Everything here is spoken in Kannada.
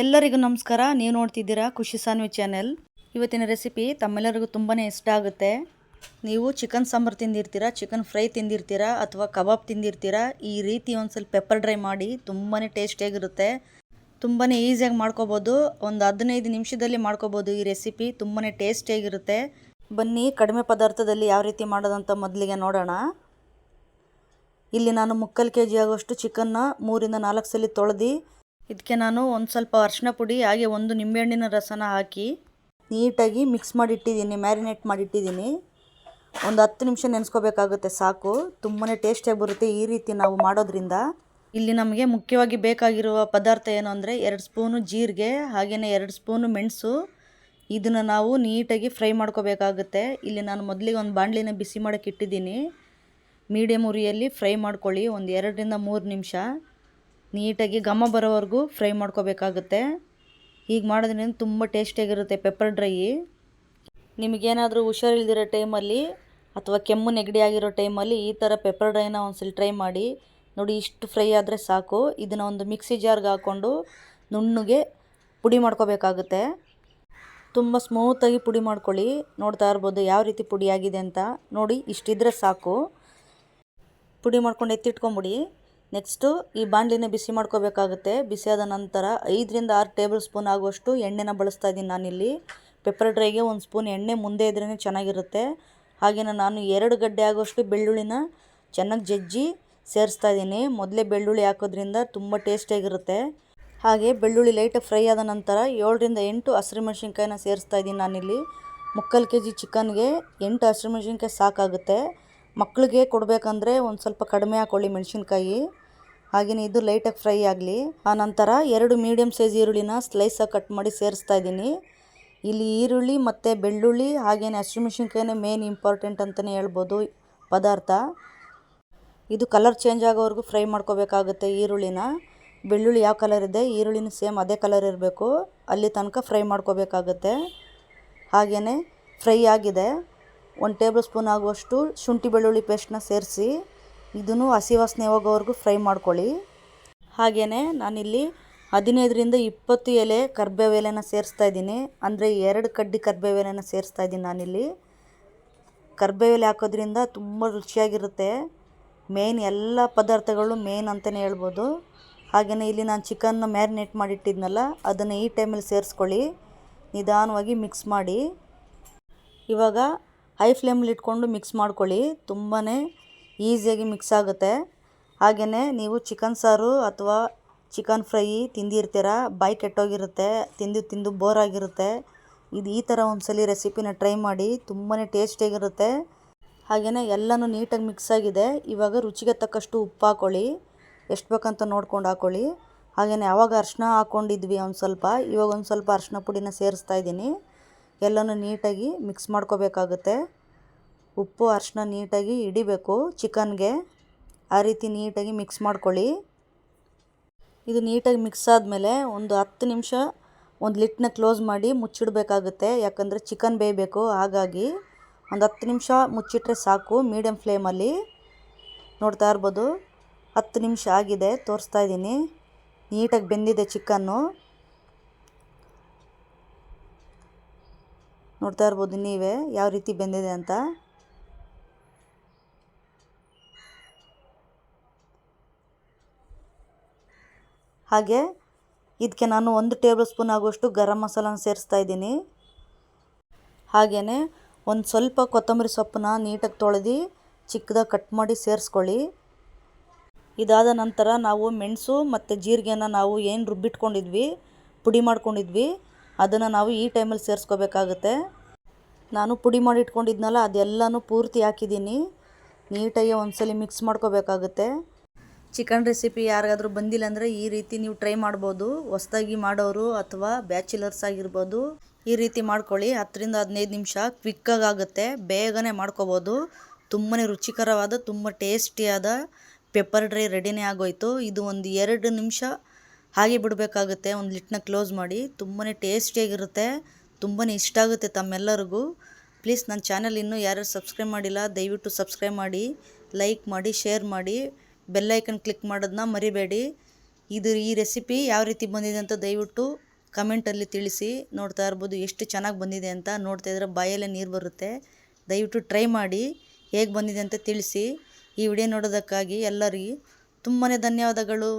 ಎಲ್ಲರಿಗೂ ನಮಸ್ಕಾರ. ನೀವು ನೋಡ್ತಿದ್ದೀರಾ ಖುಷಿ ಸಾನ್ವಿ ಚಾನೆಲ್. ಇವತ್ತಿನ ರೆಸಿಪಿ ತಮ್ಮೆಲ್ಲರಿಗೂ ತುಂಬಾ ಇಷ್ಟ ಆಗುತ್ತೆ. ನೀವು ಚಿಕನ್ ಸಾಂಬಾರು ತಿಂದಿರ್ತೀರಾ, ಚಿಕನ್ ಫ್ರೈ ತಿಂದಿರ್ತೀರಾ, ಅಥವಾ ಕಬಾಬ್ ತಿಂದಿರ್ತೀರಾ, ಈ ರೀತಿ ಒಂದು ಸ್ವಲ್ಪ ಪೆಪ್ಪರ್ ಡ್ರೈ ಮಾಡಿ ತುಂಬಾ ಟೇಸ್ಟಿಯಾಗಿರುತ್ತೆ ತುಂಬಾ ಈಸಿಯಾಗಿ ಮಾಡ್ಕೋಬೋದು. ಒಂದು ಹದಿನೈದು ನಿಮಿಷದಲ್ಲಿ ಮಾಡ್ಕೋಬೋದು ಈ ರೆಸಿಪಿ. ತುಂಬಾ ಟೇಸ್ಟಿಯಾಗಿರುತ್ತೆ ಬನ್ನಿ, ಕಡಿಮೆ ಪದಾರ್ಥದಲ್ಲಿ ಯಾವ ರೀತಿ ಮಾಡೋದಂತ ಮೊದಲಿಗೆ ನೋಡೋಣ. ಇಲ್ಲಿ ನಾನು ಮುಕ್ಕಾಲು ಕೆ ಜಿ ಆಗುವಷ್ಟು ಚಿಕನ್ನ ಮೂರಿಂದ ನಾಲ್ಕು ಸಲ ತೊಳೆದು ಇದಕ್ಕೆ ನಾನು ಒಂದು ಸ್ವಲ್ಪ ಅರಿಶಿನ ಪುಡಿ, ಹಾಗೆ ಒಂದು ನಿಂಬೆಹಣ್ಣಿನ ರಸನ ಹಾಕಿ ನೀಟಾಗಿ ಮಿಕ್ಸ್ ಮಾಡಿ ಇಟ್ಟಿದ್ದೀನಿ ಮ್ಯಾರಿನೇಟ್ ಮಾಡಿ ಇಟ್ಟಿದ್ದೀನಿ ಒಂದು ಹತ್ತು ನಿಮಿಷ ನೆನೆಸ್ಕೋಬೇಕಾಗುತ್ತೆ, ಸಾಕು. ತುಂಬಾ ಟೇಸ್ಟಿಯಾಗಿ ಬರುತ್ತೆ ಈ ರೀತಿ ನಾವು ಮಾಡೋದ್ರಿಂದ. ಇಲ್ಲಿ ನಮಗೆ ಮುಖ್ಯವಾಗಿ ಬೇಕಾಗಿರುವ ಪದಾರ್ಥ ಏನು ಅಂದರೆ ಎರಡು ಸ್ಪೂನು ಜೀರಿಗೆ ಹಾಗೆಯೇ ಎರಡು ಸ್ಪೂನು ಮೆಣಸು. ಇದನ್ನು ನಾವು ನೀಟಾಗಿ ಫ್ರೈ ಮಾಡ್ಕೋಬೇಕಾಗುತ್ತೆ. ಇಲ್ಲಿ ನಾನು ಮೊದಲಿಗೆ ಒಂದು ಬಾಣಲಿನ ಬಿಸಿ ಮಾಡೋಕ್ಕೆ ಇಟ್ಟಿದ್ದೀನಿ. ಮೀಡಿಯಮ್ ಉರಿಯಲ್ಲಿ ಫ್ರೈ ಮಾಡ್ಕೊಳ್ಳಿ, ಒಂದು ಎರಡರಿಂದ ಮೂರು ನಿಮಿಷ. ನೀಟಾಗಿ ಘಮ ಬರೋವರೆಗೂ ಫ್ರೈ ಮಾಡ್ಕೋಬೇಕಾಗುತ್ತೆ. ಹೀಗೆ ಮಾಡೋದ್ರಿಂದ ತುಂಬ ಟೇಸ್ಟಿಯಾಗಿರುತ್ತೆ ಪೆಪ್ಪರ್ ಡ್ರೈ. ನಿಮಗೇನಾದರೂ ಹುಷಾರಿಲ್ದಿರೋ ಟೈಮಲ್ಲಿ ಅಥವಾ ಕೆಮ್ಮು ನೆಗಡಿ ಆಗಿರೋ ಟೈಮಲ್ಲಿ ಈ ಥರ ಪೆಪ್ಪರ್ ಡ್ರೈನ ಒಂದ್ಸಲ ಟ್ರೈ ಮಾಡಿ. ನೋಡಿ, ಇಷ್ಟು ಫ್ರೈ ಆದರೆ ಸಾಕು. ಇದನ್ನು ಒಂದು ಮಿಕ್ಸಿ ಜಾರ್ಗೆ ಹಾಕ್ಕೊಂಡು ನುಣ್ಣಗೆ ಪುಡಿ ಮಾಡ್ಕೋಬೇಕಾಗುತ್ತೆ. ತುಂಬ ಸ್ಮೂತಾಗಿ ಪುಡಿ ಮಾಡ್ಕೊಳ್ಳಿ. ನೋಡ್ತಾ ಇರ್ಬೋದು ಯಾವ ರೀತಿ ಪುಡಿ ಆಗಿದೆ ಅಂತ. ನೋಡಿ, ಇಷ್ಟಿದ್ರೆ ಸಾಕು. ಪುಡಿ ಮಾಡ್ಕೊಂಡು ಎತ್ತಿಟ್ಕೊಂಬಿಡಿ. ನೆಕ್ಸ್ಟು ಈ ಬಾಣಲಿನ ಬಿಸಿ ಮಾಡ್ಕೋಬೇಕಾಗುತ್ತೆ. ಬಿಸಿಯಾದ ನಂತರ ಐದರಿಂದ ಆರು ಟೇಬಲ್ ಸ್ಪೂನ್ ಆಗುವಷ್ಟು ಎಣ್ಣೆನ ಬಳಸ್ತಾ ಇದ್ದೀನಿ ನಾನಿಲ್ಲಿ. ಪೆಪ್ಪರ್ ಡ್ರೈಗೆ ಒಂದು ಸ್ಪೂನ್ ಎಣ್ಣೆ ಮುಂದೆ ಇದ್ರೇ ಚೆನ್ನಾಗಿರುತ್ತೆ. ಹಾಗೆಯೇ ನಾನು ಎರಡು ಗಡ್ಡೆ ಆಗುವಷ್ಟು ಬೆಳ್ಳುಳ್ಳಿನ ಚೆನ್ನಾಗಿ ಜಜ್ಜಿ ಸೇರಿಸ್ತಾ ಇದ್ದೀನಿ. ಮೊದಲೇ ಬೆಳ್ಳುಳ್ಳಿ ಹಾಕೋದ್ರಿಂದ ತುಂಬ ಟೇಸ್ಟಿಯಾಗಿರುತ್ತೆ ಹಾಗೆ ಬೆಳ್ಳುಳ್ಳಿ ಲೈಟಾಗಿ ಫ್ರೈ ಆದ ನಂತರ ಏಳರಿಂದ ಎಂಟು ಹಸಿರು ಮೆಣಸಿನ್ಕಾಯಿನ ಸೇರಿಸ್ತಾ ಇದ್ದೀನಿ ನಾನಿಲ್ಲಿ. ಮುಕ್ಕಾಲು ಕೆ ಜಿ ಚಿಕನ್ಗೆ ಎಂಟು ಹಸಿರು ಮೆಣಸಿನ್ಕಾಯಿ ಸಾಕಾಗುತ್ತೆ. ಮಕ್ಕಳಿಗೆ ಕೊಡಬೇಕಂದ್ರೆ ಒಂದು ಸ್ವಲ್ಪ ಕಡಿಮೆ ಹಾಕ್ಕೊಳ್ಳಿ ಮೆಣಸಿನ್ಕಾಯಿ. ಹಾಗೆಯೇ ಇದು ಲೈಟಾಗಿ ಫ್ರೈ ಆಗಲಿ. ಆನಂತರ ಎರಡು ಮೀಡಿಯಮ್ ಸೈಜ್ ಈರುಳ್ಳಿನ ಸ್ಲೈಸಾಗಿ ಕಟ್ ಮಾಡಿ ಸೇರಿಸ್ತಾ ಇದ್ದೀನಿ. ಇಲ್ಲಿ ಈರುಳ್ಳಿ ಮತ್ತು ಬೆಳ್ಳುಳ್ಳಿ ಹಾಗೆಯೇ ಹಸಿಮೆಣ್ಸಿನ್ಕಾಯಿನೇ ಮೇನ್ ಇಂಪಾರ್ಟೆಂಟ್ ಅಂತಲೇ ಹೇಳ್ಬೋದು ಪದಾರ್ಥ. ಇದು ಕಲರ್ ಚೇಂಜ್ ಆಗೋವರೆಗೂ ಫ್ರೈ ಮಾಡ್ಕೋಬೇಕಾಗುತ್ತೆ ಈರುಳ್ಳಿನ. ಬೆಳ್ಳುಳ್ಳಿ ಯಾವ ಕಲರ್ ಇದೆ? ಈರುಳ್ಳಿನ ಸೇಮ್ ಅದೇ ಕಲರ್ ಇರಬೇಕು. ಅಲ್ಲಿ ತನಕ ಫ್ರೈ ಮಾಡ್ಕೋಬೇಕಾಗುತ್ತೆ. ಹಾಗೆಯೇ ಫ್ರೈ ಆಗಿದೆ. ಒಂದು ಟೇಬಲ್ ಸ್ಪೂನ್ ಆಗುವಷ್ಟು ಶುಂಠಿ ಬೆಳ್ಳುಳ್ಳಿ ಪೇಸ್ಟ್ನ ಸೇರಿಸಿ. ಇದನ್ನು ಹಸಿ ವಾಸನೆ ಹೋಗೋವರೆಗೂ ಫ್ರೈ ಮಾಡ್ಕೊಳ್ಳಿ. ಹಾಗೆಯೇ ನಾನಿಲ್ಲಿ ಹದಿನೈದರಿಂದ ಇಪ್ಪತ್ತು ಎಲೆ ಕರ್ಬೇವು ಎಲೆನ ಸೇರಿಸ್ತಾ ಇದ್ದೀನಿ. ಅಂದರೆ ಎರಡು ಕಡ್ಡಿ ಕರ್ಬೇವು ಎಲೆನ ಸೇರಿಸ್ತಾ ಇದ್ದೀನಿ ನಾನಿಲ್ಲಿ. ಕರ್ಬೇವು ಎಲೆ ಹಾಕೋದ್ರಿಂದ ತುಂಬ ರುಚಿಯಾಗಿರುತ್ತೆ. ಮೇನ್ ಎಲ್ಲ ಪದಾರ್ಥಗಳು ಮೇನ್ ಅಂತಲೇ ಹೇಳ್ಬೋದು. ಹಾಗೆಯೇ ಇಲ್ಲಿ ನಾನು ಚಿಕನ್ನ ಮ್ಯಾರಿನೇಟ್ ಮಾಡಿಟ್ಟಿದ್ನಲ್ಲ, ಅದನ್ನು ಈ ಟೈಮಲ್ಲಿ ಸೇರಿಸ್ಕೊಳ್ಳಿ. ನಿಧಾನವಾಗಿ ಮಿಕ್ಸ್ ಮಾಡಿ. ಇವಾಗ ಹೈ ಫ್ಲೇಮಲ್ಲಿ ಇಟ್ಕೊಂಡು ಮಿಕ್ಸ್ ಮಾಡ್ಕೊಳ್ಳಿ. ತುಂಬಾ ಈಸಿಯಾಗಿ ಮಿಕ್ಸ್ ಆಗುತ್ತೆ. ಹಾಗೆಯೇ ನೀವು ಚಿಕನ್ ಸಾರು ಅಥವಾ ಚಿಕನ್ ಫ್ರೈ ತಿಂದಿರ್ತೀರ, ಬಾಯಿ ಕೆಟ್ಟೋಗಿರುತ್ತೆ, ತಿಂದು ತಿಂದು ಬೋರ್ ಆಗಿರುತ್ತೆ ಇದು ಈ ಥರ ಒಂದ್ಸಲಿ ರೆಸಿಪಿನ ಟ್ರೈ ಮಾಡಿ ತುಂಬಾ ಟೇಸ್ಟಿಯಾಗಿರುತ್ತೆ. ಹಾಗೆಯೇ ಎಲ್ಲನೂ ನೀಟಾಗಿ ಮಿಕ್ಸ್ ಆಗಿದೆ. ಇವಾಗ ರುಚಿಗೆ ತಕ್ಕಷ್ಟು ಉಪ್ಪು ಹಾಕ್ಕೊಳ್ಳಿ ಎಷ್ಟು ಬೇಕಂತ ನೋಡ್ಕೊಂಡು ಹಾಕ್ಕೊಳ್ಳಿ ಹಾಗೆಯೇ ಯಾವಾಗ ಅರ್ಶಿನ ಹಾಕ್ಕೊಂಡಿದ್ವಿ ಒಂದು ಸ್ವಲ್ಪ, ಇವಾಗ ಒಂದು ಸ್ವಲ್ಪ ಅರ್ಶಿನ ಪುಡಿನ ಸೇರಿಸ್ತಾ ಇದ್ದೀನಿ. ಎಲ್ಲನೂ ನೀಟಾಗಿ ಮಿಕ್ಸ್ ಮಾಡ್ಕೋಬೇಕಾಗುತ್ತೆ. ಉಪ್ಪು ಅರಿಶಿನ ನೀಟಾಗಿ ಹಿಡಿಬೇಕು ಚಿಕನ್ಗೆ. ಆ ರೀತಿ ನೀಟಾಗಿ ಮಿಕ್ಸ್ ಮಾಡ್ಕೊಳ್ಳಿ. ಇದು ನೀಟಾಗಿ ಮಿಕ್ಸ್ ಆದಮೇಲೆ ಒಂದು ಹತ್ತು ನಿಮಿಷ ಒಂದು ಲಿಟ್ನ ಕ್ಲೋಸ್ ಮಾಡಿ ಮುಚ್ಚಿಡಬೇಕಾಗುತ್ತೆ. ಯಾಕಂದರೆ ಚಿಕನ್ ಬೇಯಬೇಕು, ಹಾಗಾಗಿ ಒಂದು ಹತ್ತು ನಿಮಿಷ ಮುಚ್ಚಿಟ್ರೆ ಸಾಕು ಮೀಡಿಯಮ್ ಫ್ಲೇಮಲ್ಲಿ ನೋಡ್ತಾ ಇರ್ಬೋದು, ಹತ್ತು ನಿಮಿಷ ಆಗಿದೆ, ತೋರಿಸ್ತಾ ಇದ್ದೀನಿ. ನೀಟಾಗಿ ಬೆಂದಿದೆ ಚಿಕನ್ನು. ನೋಡ್ತಾ ಇರ್ಬೋದು ನೀವೇ, ಯಾವ ರೀತಿ ಬೆಂದಿದೆ ಅಂತ. ಹಾಗೆ ಇದಕ್ಕೆ ನಾನು ಒಂದು ಟೇಬಲ್ ಸ್ಪೂನ್ ಆಗುವಷ್ಟು ಗರಂ ಮಸಾಲಾನ ಸೇರಿಸ್ತಾ ಇದ್ದೀನಿ. ಹಾಗೆಯೇ ಒಂದು ಸ್ವಲ್ಪ ಕೊತ್ತಂಬರಿ ಸೊಪ್ಪನ್ನ ನೀಟಾಗಿ ತೊಳೆದು ಚಿಕ್ಕದಾಗಿ ಕಟ್ ಮಾಡಿ ಸೇರಿಸ್ಕೊಳ್ಳಿ. ಇದಾದ ನಂತರ ನಾವು ಮೆಣಸು ಮತ್ತು ಜೀರಿಗೆನ ನಾವು ಏನು ರುಬ್ಬಿಟ್ಕೊಂಡಿದ್ವಿ, ಪುಡಿ ಮಾಡ್ಕೊಂಡಿದ್ವಿ, ಅದನ್ನು ನಾವು ಈ ಟೈಮಲ್ಲಿ ಸೇರಿಸ್ಕೋಬೇಕಾಗುತ್ತೆ. ನಾನು ಪುಡಿ ಮಾಡಿ ಇಟ್ಕೊಂಡಿದ್ನಲ್ಲ ಅದೆಲ್ಲನೂ ಪೂರ್ತಿ ಹಾಕಿದ್ದೀನಿ. ನೀಟಾಗಿ ಒಂದ್ಸಲಿ ಮಿಕ್ಸ್ ಮಾಡ್ಕೋಬೇಕಾಗುತ್ತೆ. ಚಿಕನ್ ರೆಸಿಪಿ ಯಾರಿಗಾದರೂ ಬಂದಿಲ್ಲ ಅಂದರೆ ಈ ರೀತಿ ನೀವು ಟ್ರೈ ಮಾಡ್ಬೋದು. ಹೊಸದಾಗಿ ಮಾಡೋರು ಅಥವಾ ಬ್ಯಾಚುಲರ್ಸ್ ಆಗಿರ್ಬೋದು, ಈ ರೀತಿ ಮಾಡ್ಕೊಳ್ಳಿ. ಹತ್ತರಿಂದ ಹದಿನೈದು ನಿಮಿಷ ಕ್ವಿಕ್ಕಾಗಿ ಆಗುತ್ತೆ. ಬೇಗನೆ ಮಾಡ್ಕೋಬೋದು. ತುಂಬಾ ರುಚಿಕರವಾದ, ತುಂಬ ಟೇಸ್ಟಿಯಾದ ಪೆಪ್ಪರ್ ಡ್ರೈ ರೆಡಿನೇ ಆಗೋಯ್ತು. ಇದು ಒಂದು ಎರಡು ನಿಮಿಷ ಹಾಗೆ ಬಿಡಬೇಕಾಗುತ್ತೆ. ಒಂದು ಲಿಟ್ನ ಕ್ಲೋಸ್ ಮಾಡಿ. ತುಂಬಾ ಟೇಸ್ಟಿಯಾಗಿರುತ್ತೆ. ತುಂಬಾ ಇಷ್ಟ ಆಗುತ್ತೆ ತಮ್ಮೆಲ್ಲರಿಗೂ. ಪ್ಲೀಸ್ ನನ್ನ ಚಾನಲ್ ಇನ್ನೂ ಯಾರ್ಯಾರು ಸಬ್ಸ್ಕ್ರೈಬ್ ಮಾಡಿಲ್ಲ, ದಯವಿಟ್ಟು ಸಬ್ಸ್ಕ್ರೈಬ್ ಮಾಡಿ, ಲೈಕ್ ಮಾಡಿ, ಶೇರ್ ಮಾಡಿ. ಬೆಲ್ಲೈಕನ್ ಕ್ಲಿಕ್ ಮಾಡೋದನ್ನ ಮರಿಬೇಡಿ. ಇದು ಈ ರೆಸಿಪಿ ಯಾವ ರೀತಿ ಬಂದಿದೆ ಅಂತ ದಯವಿಟ್ಟು ಕಮೆಂಟಲ್ಲಿ ತಿಳಿಸಿ. ನೋಡ್ತಾ ಇರ್ಬೋದು ಎಷ್ಟು ಚೆನ್ನಾಗಿ ಬಂದಿದೆ ಅಂತ. ನೋಡ್ತಾ ಇದ್ರೆ ಬಾಯಲ್ಲೇ ನೀರು ಬರುತ್ತೆ. ದಯವಿಟ್ಟು ಟ್ರೈ ಮಾಡಿ ಹೇಗೆ ಬಂದಿದೆ ಅಂತ ತಿಳಿಸಿ. ಈ ವಿಡಿಯೋ ನೋಡೋದಕ್ಕಾಗಿ ಎಲ್ಲರಿಗೆ ತುಂಬಾ ಧನ್ಯವಾದಗಳು.